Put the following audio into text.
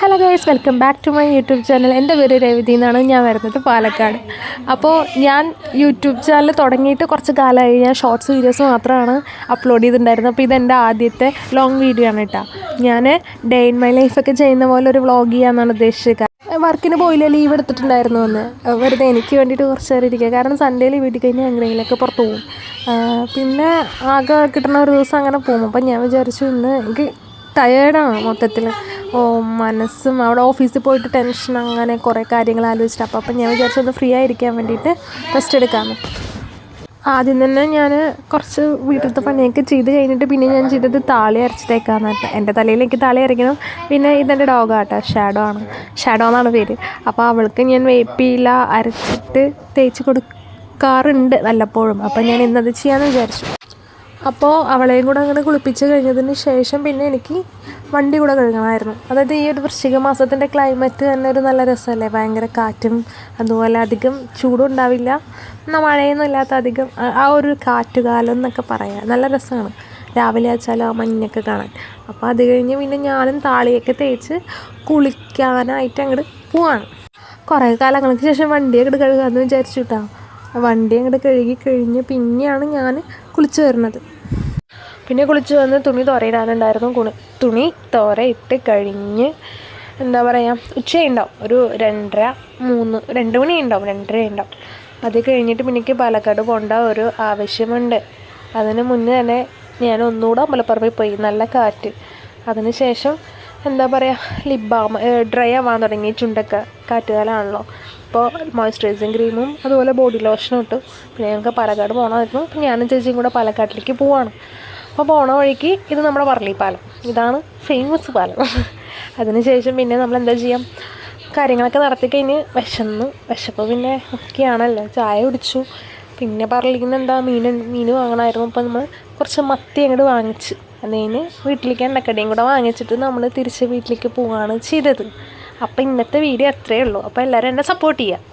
Hello guys welcome back to my YouTube channel എന്റെ പേര് രവിതി എന്നാണ്. ഞാൻ വരുന്നത് പാലക്കാട്. അപ്പോൾ ഞാൻ യൂട്യൂബ് ചാനൽ തുടങ്ങിയിട്ട് കുറച്ച് കാലമായി. ഞാൻ ഷോർട്സ് വീഡിയോസ് മാത്രമാണ് അപ്ലോഡ് ചെയ്തിട്ടുണ്ടായിരുന്നത്. അപ്പോൾ ഇതെന്റെ ആദ്യത്തെ ലോങ് വീഡിയോ ആണ് കേട്ടോ ഞാൻ ഡേ ഇൻ മൈ ലൈഫൊക്കെ ചെയ്യുന്ന പോലെ ഒരു വ്ളോഗ് ചെയ്യാമെന്നാണ് ഉദ്ദേശിച്ചത്. വർക്കിന് പോയില്ല ലീവ് എടുത്തിട്ടുണ്ടായിരുന്നു എന്ന് വെറുതെ എനിക്ക് വേണ്ടിയിട്ട് കുറച്ച് നേരം ഇരിക്കുക. കാരണം സൺഡേയിൽ വീട്ടിൽ കഴിഞ്ഞാൽ എങ്ങനെയെങ്കിലുമൊക്കെ പുറത്ത് പോകും. പിന്നെ ആകെ കിട്ടുന്ന ഒരു ദിവസം അങ്ങനെ പോകും. അപ്പം ഞാൻ വിചാരിച്ചു ഇന്ന് എനിക്ക് ടയേർഡാണ് മൊത്തത്തിൽ ഓ മനസ്സും. അവിടെ ഓഫീസിൽ പോയിട്ട് ടെൻഷൻ അങ്ങനെ കുറേ കാര്യങ്ങൾ ആലോചിച്ചിട്ട്. അപ്പോൾ അപ്പം ഞാൻ വിചാരിച്ചൊന്ന് ഫ്രീ ആയിരിക്കാൻ വേണ്ടിയിട്ട് റെസ്റ്റ് എടുക്കാമെന്ന് ആദ്യം തന്നെ ഞാൻ കുറച്ച് വീട്ടിലത്തെ പണിയൊക്കെ ചെയ്ത് കഴിഞ്ഞിട്ട് പിന്നെ ഞാൻ ചെയ്തത് താളി അരച്ചിട്ടേക്കാന്ന് എന്റെ തലയിൽ എനിക്ക് താളി അരയ്ക്കണം. പിന്നെ ഇതെന്റെ ഡോഗാട്ടോ ഷാഡോ ആണ്. ഷാഡോ എന്നാണ് പേര്. അപ്പോൾ അവൾക്ക് ഞാൻ വേപ്പിയില അരച്ചിട്ട് തേച്ച് കൊടുക്കാറുണ്ട് വല്ലപ്പോഴും അപ്പോൾ ഞാൻ ഇന്നത് ചെയ്യാമെന്ന് വിചാരിച്ചു. അപ്പോൾ അവളെയും കൂടെ അങ്ങനെ കുളിപ്പിച്ച് കഴിഞ്ഞതിന് ശേഷം പിന്നെ എനിക്ക് വണ്ടി കൂടെ കഴുകണമായിരുന്നു. അതായത് ഈ ഒരു വൃശ്ചിക മാസത്തിന്റെ ക്ലൈമറ്റ് തന്നെ ഒരു നല്ല രസമല്ലേ? ഭയങ്കര കാറ്റും അതുപോലെ അധികം ചൂടും ഉണ്ടാവില്ല. മഴയൊന്നും ഇല്ലാത്ത അധികം ആ- ഒരു കാറ്റുകാലം എന്നൊക്കെ പറയാം. നല്ല രസമാണ്. രാവിലെ വെച്ചാൽ ആ മഞ്ഞൊക്കെ കാണാൻ. അപ്പോൾ അത് കഴിഞ്ഞ് പിന്നെ ഞാനും താളിയൊക്കെ തേച്ച് കുളിക്കാനായിട്ട് അങ്ങോട്ട് പോവാണ്. കുറേ കാലങ്ങൾക്ക് ശേഷം വണ്ടി അങ്ങോട്ട് കഴുകാമെന്ന് വിചാരിച്ചു കേട്ടോ വണ്ടി അങ്ങോട്ട് കഴുകി കഴിഞ്ഞ് പിന്നെയാണ് ഞാൻ കുളിച്ച് വരുന്നത്. പിന്നെ കുളിച്ച് വന്ന് തുണി തോരയിടാനുണ്ടായിരുന്നു. കുണി തുണി തോര ഇട്ട് കഴിഞ്ഞ് എന്താ പറയുക ഉച്ചയുണ്ടാവും. ഒരു രണ്ടര മൂന്ന് രണ്ട് മണി ഉണ്ടാവും രണ്ടര ഉണ്ടാവും അത് കഴിഞ്ഞിട്ട് പിന്നെ എനിക്ക് പാലക്കാട് പോകേണ്ട ഒരു ആവശ്യമുണ്ട്. അതിന് മുന്നേ തന്നെ ഞാൻ ഒന്നുകൂടെ അമ്പലപ്പറമ്പിൽ പോയി. നല്ല കാറ്റ്. അതിന് ശേഷം എന്താ പറയുക ലിപ് ഡ്രൈ ആവാൻ തുടങ്ങി ചുണ്ടൊക്കെ കാറ്റുകാലാണല്ലോ. അപ്പോൾ മോയ്സ്ചറൈസിങ് ക്രീമും അതുപോലെ ബോഡി ലോഷനും ഇട്ടു. പിന്നെ ഞങ്ങൾക്ക് പാലക്കാട് പോകണമായിരുന്നു അപ്പോൾ ഞാനും ചേച്ചിയും കൂടെ പാലക്കാട്ടിലേക്ക് പോവാണ്. അപ്പോൾ പോണ വഴിക്ക് ഇത് നമ്മുടെ വർളി പാലം. ഇതാണ് ഫേമസ് പാലം. അതിനുശേഷം പിന്നെ നമ്മൾ എന്താ ചെയ്യാം? കാര്യങ്ങളൊക്കെ നടത്തി കഴിഞ്ഞ് വിശന്നു വിശപ്പോൾ പിന്നെ ഒക്കെയാണല്ലോ. ചായ കുടിച്ചു. പിന്നെ പറളിക്കുന്ന എന്താ മീൻ മീൻ വാങ്ങണമായിരുന്നു. അപ്പോൾ നമ്മൾ കുറച്ച് മത്തി അങ്ങോട്ട് വാങ്ങിച്ച് അതിന് വീട്ടിലേക്ക് എണ്ണക്കടിയും കൂടെ വാങ്ങിച്ചിട്ട് നമ്മൾ തിരിച്ച് വീട്ടിലേക്ക് പോവുകയാണ് ചെയ്തത്. അപ്പോൾ ഇന്നത്തെ വീഡിയോ അത്രയേ ഉള്ളൂ. അപ്പോൾ എല്ലാവരും എന്നെ സപ്പോർട്ട് ചെയ്യുക